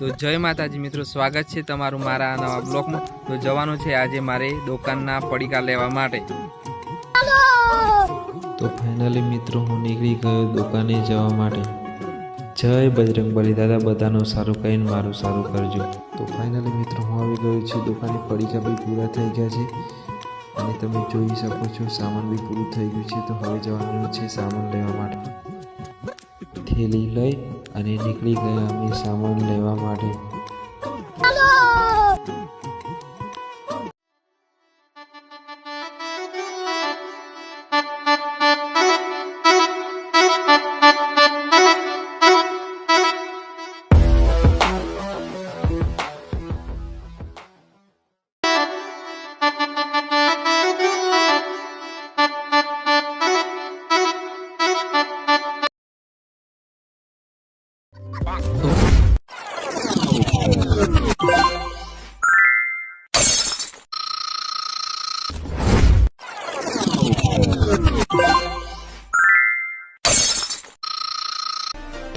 તો જય માતાજી મિત્રો, સ્વાગત છે તમારું મારા નવા બ્લોગમાં. તો જવાનું છે આજે મારે દુકાનના પડીકા લેવા માટે. તો ફાઇનલી મિત્રો, હું નીકળી ગયો દુકાને જવા માટે. જય બજરંગ બલી દાદા, બધાનું સારું કહીને મારું સારું કરજો. તો ફાઇનલી મિત્રો, હું આવી ગયો છું દુકાને. પડીકા બી પૂરા થઈ ગયા છે. અને તમે જોઈ શકો છો, સામાન બી પૂરું થઈ ગયું છે. તો હવે જવાનું છે સામાન લેવા માટે. થેલી લઈ અને નીકળી ગયા અમે સામાન લેવા માટે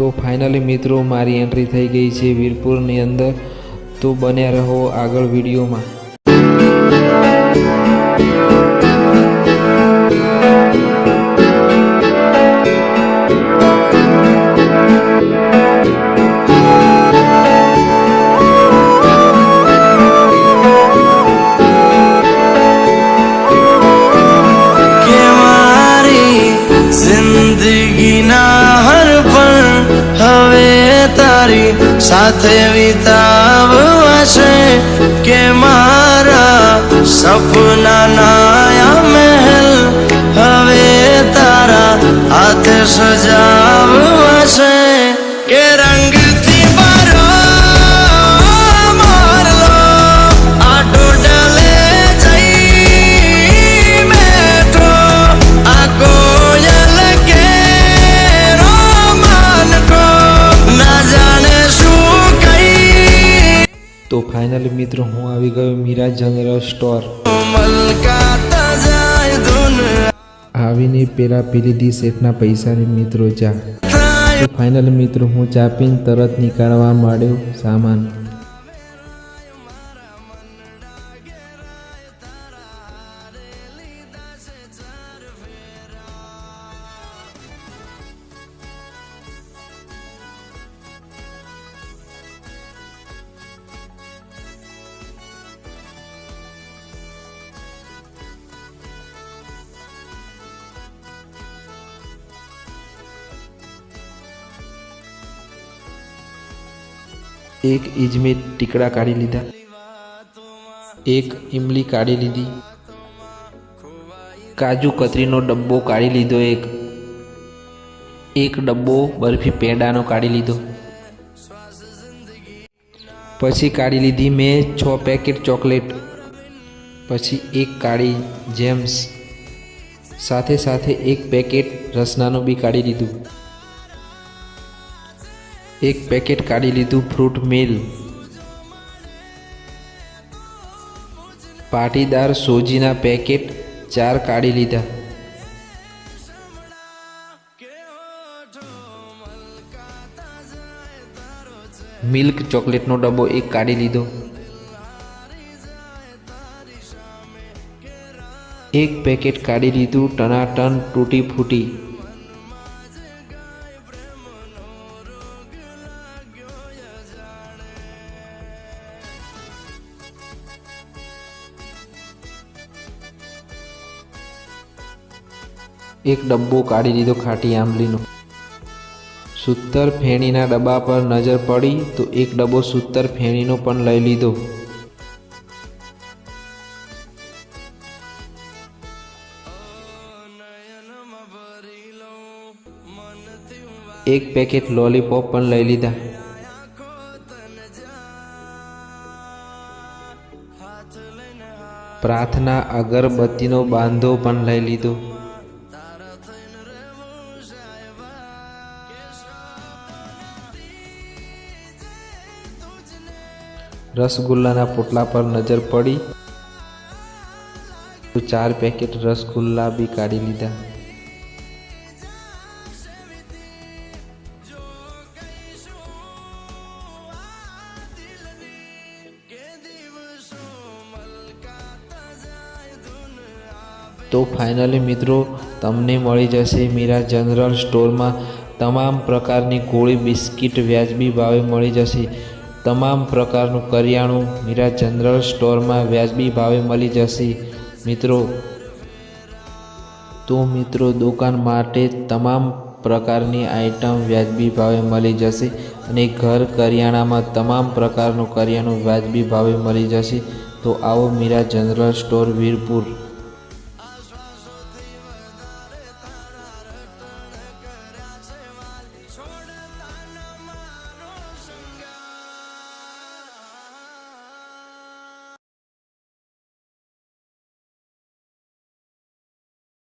તો ફાઇનલી મિત્રો મારી એન્ટ્રી થઈ ગઈ છે વીરપુરની અંદર. તો બન્યા રહો આગળ વિડીયોમાં. સાથે વિતાવશે કે મારા સપનાના મહેલ હવે તારા હાથે સજાવશે કે તો ફાઇનલી મિત્રો, હું આવી ગયો મીરા જનરલ સ્ટોર આવીને પેલા પેલી દી શેઠના પૈસાની મિત્રો ચા ફાઇનલી મિત્રો, હું ચા પીને તરત નીકાળવા માંડ્યો સામાન. એક ઇજમે ટીકડા કાઢી લીધા. એક ઇમલી કાઢી લીધી. કાજુ કતરીનો ડબ્બો કાઢી લીધો એક. એક ડબ્બો બરફી પેંડાનો કાઢી લીધો. પછી કાઢી લીધી મેં છ પેકેટ ચોકલેટ. પછી એક કાઢી જેમ્સ. સાથે સાથે એક પેકેટ રસનાનું બી કાઢી લીધું. એક પેકેટ કાઢી લીધું ફ્રૂટ મિલ. પાટીદાર સોજીના પેકેટ ચાર કાઢી લીધા. મિલ્ક ચોકલેટનો ડબ્બો એક કાઢી લીધો. એક પેકેટ કાઢી લીધું ટનાટન, તૂટી ફૂટી. એક ડબ્બો કાઢી લીધો ખાટી આંબલીનો. સૂતર ફેણીના ડબ્બા પર નજર પડી તો એક ડબ્બો સૂતર ફેણીનો પણ લઈ લીધો. એક પેકેટ લોલીપોપ પણ લઈ લીધા. પ્રાર્થના અગરબત્તીનો બાંધો પણ લઈ લીધો. રસગુલ્લાના પોટલા પર નજર પડી. તો ચાર પેકેટ રસગુલ્લા બી કાઢી લીધા. તો ફાઇનલી મિત્રો, તમને મળી જશે મીરા જનરલ સ્ટોરમાં તમામ પ્રકારની ગોળી, બિસ્કિટ, વ્યાજબી ભાવે મળી જશે. તમામ પ્રકારનું કરિયાણું મીરા જનરલ સ્ટોરમાં વ્યાજબી ભાવે મળી જશે. મિત્રો, તો મિત્રો, દુકાન માટે તમામ પ્રકારની આઇટમ વ્યાજબી ભાવે મળી જશે અને ઘર કરિયાણામાં તમામ પ્રકારનું કરિયાણું વ્યાજબી ભાવે મળી જશે. તો આવો મીરા જનરલ સ્ટોર વીરપુર.